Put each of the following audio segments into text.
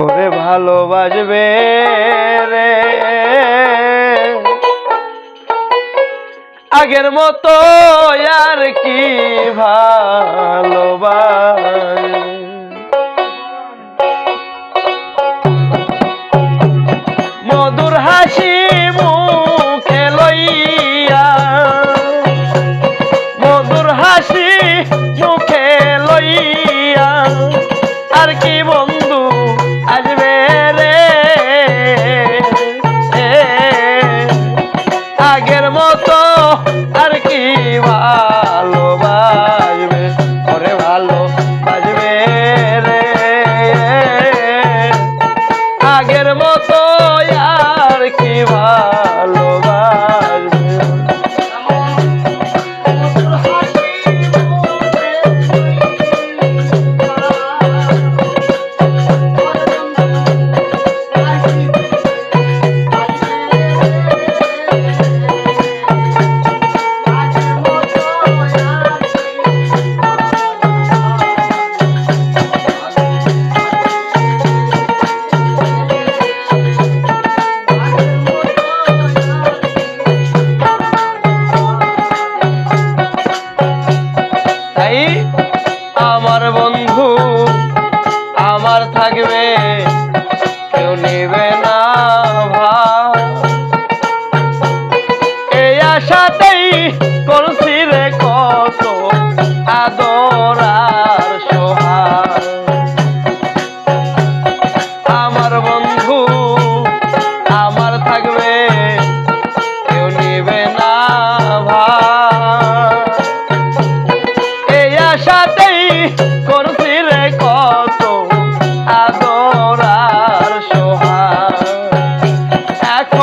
করে ভালোবাসবে রে। আগের মতো আর কি ভালোবাস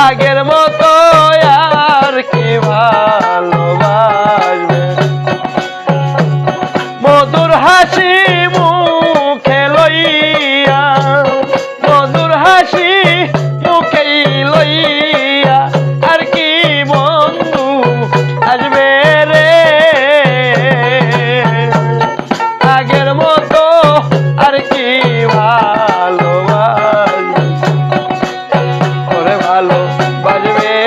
আগের মতো আর কি ভালো? बजवे